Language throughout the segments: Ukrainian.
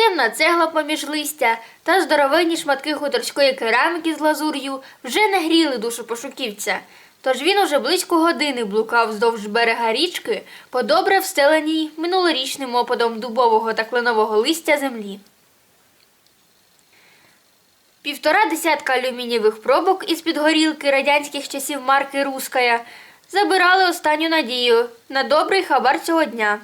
темна цегла поміж листя та здоровенні шматки хуторської кераміки з лазур'ю вже не гріли душу пошуківця. Тож він уже близько години блукав вздовж берега річки по добре встеленій минулорічним опадом дубового та кленового листя землі. Півтора десятка алюмінієвих пробок із-під горілки радянських часів марки Руская забирали останню надію на добрий хабар цього дня.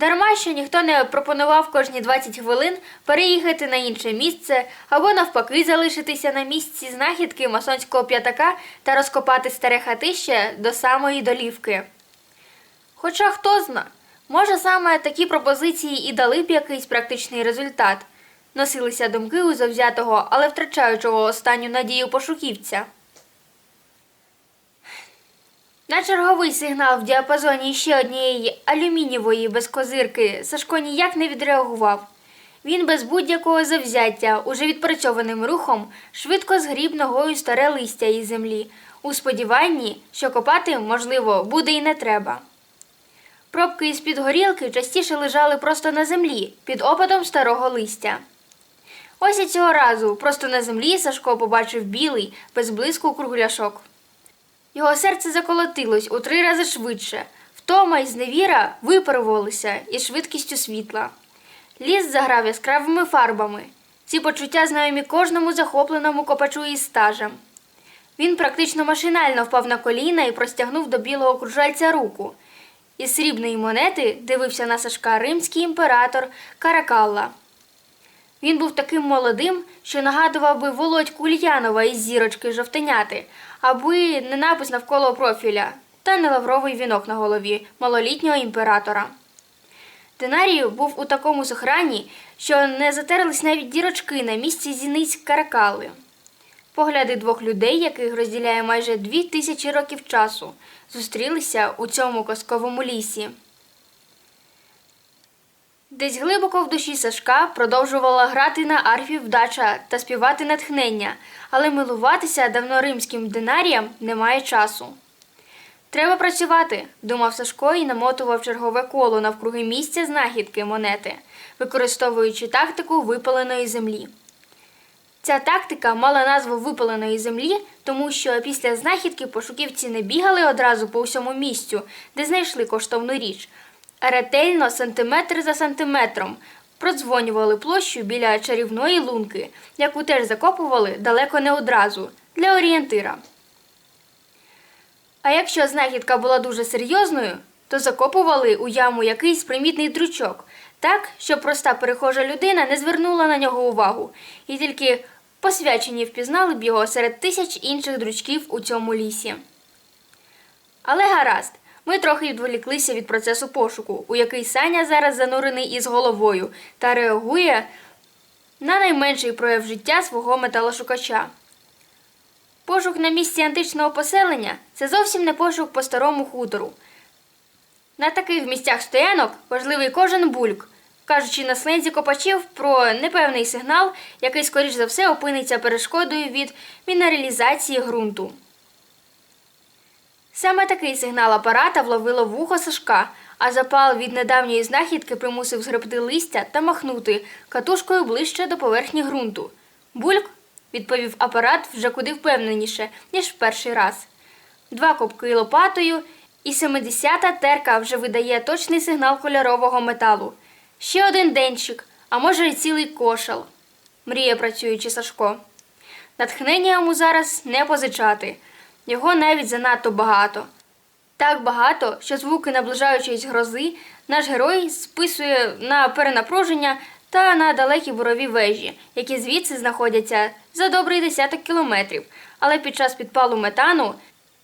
Дарма що ніхто не пропонував кожні 20 хвилин переїхати на інше місце або навпаки залишитися на місці знахідки масонського п'ятака та розкопати старе хатище до самої долівки. Хоча хто зна, може саме такі пропозиції і дали б якийсь практичний результат. Носилися думки у завзятого, але втрачаючого останню надію пошуківця. На черговий сигнал в діапазоні ще однієї алюмінієвої безкозирки Сашко ніяк не відреагував. Він без будь-якого завзяття, уже відпрацьованим рухом, швидко згріб ногою старе листя із землі, у сподіванні, що копати, можливо, буде і не треба. Пробки із-під горілки частіше лежали просто на землі, під опадом старого листя. Ось і цього разу, просто на землі Сашко побачив білий, без блиску кругляшок. Його серце заколотилось у три рази швидше. Втома і зневіра випарувалися із швидкістю світла. Ліс заграв яскравими фарбами. Ці почуття знайомі кожному захопленому копачу із стажем. Він практично машинально впав на коліна і простягнув до білого кружальця руку. Із срібної монети дивився на Сашка римський імператор Каракалла. Він був таким молодим, що нагадував би Володьку Ульянова із зірочки жовтеняти, аби не напис навколо профіля та не лавровий вінок на голові малолітнього імператора. Динарій був у такому сохрані, що не затерлись навіть дірочки на місці зіниць каракали. Погляди двох людей, яких розділяє майже дві тисячі років часу, зустрілися у цьому казковому лісі. Десь глибоко в душі Сашка продовжувала грати на арфі вдача та співати натхнення, але милуватися давноримським динаріям немає часу. Треба працювати, думав Сашко і намотував чергове коло навкруги місця знахідки монети, використовуючи тактику випаленої землі. Ця тактика мала назву випаленої землі, тому що після знахідки пошуківці не бігали одразу по всьому місцю, де знайшли коштовну річ, ретельно сантиметр за сантиметром продзвонювали площу біля чарівної лунки, яку теж закопували далеко не одразу для орієнтира. А якщо знахідка була дуже серйозною, то закопували у яму якийсь примітний дручок, так, щоб проста перехожа людина не звернула на нього увагу, і тільки посвячені впізнали б його серед тисяч інших дручків у цьому лісі. Але гаразд, ми трохи відволіклися від процесу пошуку, у який Саня зараз занурений із головою та реагує на найменший прояв життя свого металошукача. Пошук на місці античного поселення це зовсім не пошук по старому хутору. На таких місцях стоянок важливий кожен бульк, кажучи на слензі копачів про непевний сигнал, який, скоріш за все, опиниться перешкодою від мінералізації ґрунту. Саме такий сигнал апарата вловило вухо Сашка, а запал від недавньої знахідки примусив згребти листя та махнути катушкою ближче до поверхні ґрунту. Бульк, відповів апарат вже куди впевненіше, ніж в перший раз. Два копки лопатою, і 70-та терка вже видає точний сигнал кольорового металу. Ще один денчик, а може й цілий кошел, мріє працюючи Сашко. Натхнення йому зараз не позичати. Його навіть занадто багато. Так багато, що звуки наближаючись грози наш герой списує на перенапруження та на далекі бурові вежі, які звідси знаходяться за добрий десяток кілометрів. Але під час підпалу метану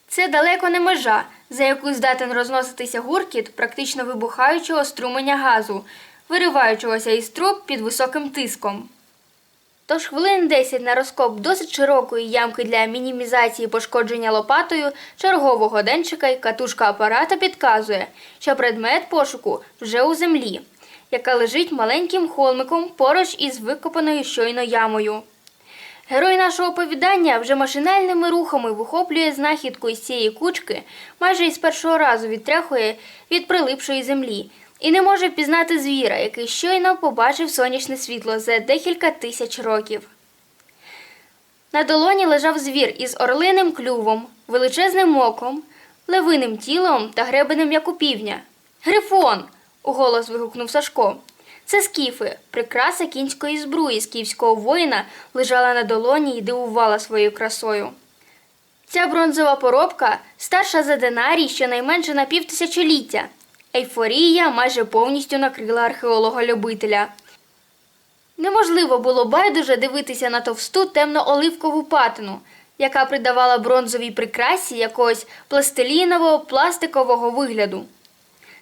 це далеко не межа, за яку здатен розноситися гуркіт практично вибухаючого струменя газу, вириваючогося із труб під високим тиском. Тож хвилин 10 на розкоп досить широкої ямки для мінімізації пошкодження лопатою чергового денчика і катушка апарата підказує, що предмет пошуку вже у землі, яка лежить маленьким холмиком поруч із викопаною щойно ямою. Герой нашого оповідання вже машинальними рухами вихоплює знахідку із цієї кучки, майже із першого разу відтряхує від прилипшої землі і не може впізнати звіра, який щойно побачив сонячне світло за декілька тисяч років. На долоні лежав звір із орлиним клювом, величезним оком, левиним тілом та гребенем, як у півня. Грифон. уголос вигукнув Сашко. Це скіфи, прикраса кінської збруї скіфського воїна лежала на долоні і дивувала своєю красою. Ця бронзова поробка старша за динарій щонайменше на півтисячоліття. Ейфорія майже повністю накрила археолога-любителя. Неможливо було байдуже дивитися на товсту темно-оливкову патину, яка придавала бронзовій прикрасі якогось пластилінового пластикового вигляду.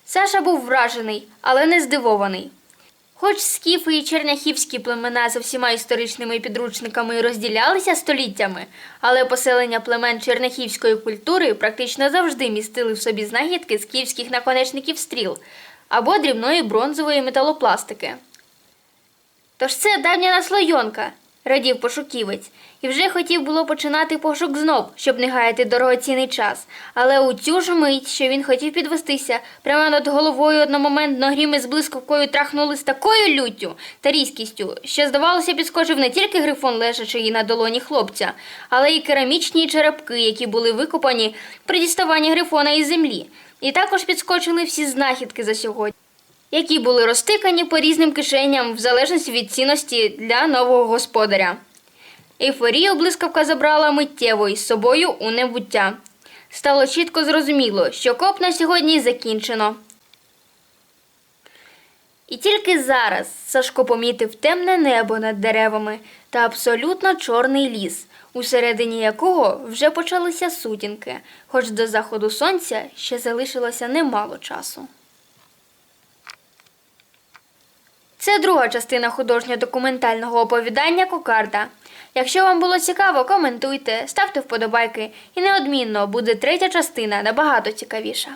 Саша був вражений, але не здивований. Хоч скіфи і черняхівські племена за всіма історичними підручниками розділялися століттями, але поселення племен черняхівської культури практично завжди містили в собі знахідки скіфських наконечників стріл або дрібної бронзової металопластики. Тож це давня наслойонка, радів пошуківець, і вже хотів було починати пошук знов, щоб не гаяти дорогоцінний час. Але у цю ж мить, що він хотів підвестися, прямо над головою одномоментно гріми з блискавкою трахнули з такою люттю та різкістю, що, здавалося, підскочив не тільки грифон, лежачий на долоні хлопця, але й керамічні черепки, які були викопані при діставанні грифона із землі. І також підскочили всі знахідки за сьогодні які були розтикані по різним кишеням в залежності від цінності для нового господаря. Ейфорію блискавка забрала миттєво із собою у небуття. Стало чітко зрозуміло, що коп на сьогодні закінчено. І тільки зараз Сашко помітив темне небо над деревами та абсолютно чорний ліс, усередині якого вже почалися сутінки, хоч до заходу сонця ще залишилося немало часу. Це друга частина художньо-документального оповідання Кокарда. Якщо вам було цікаво, коментуйте, ставте вподобайки, і неодмінно буде третя частина набагато цікавіша.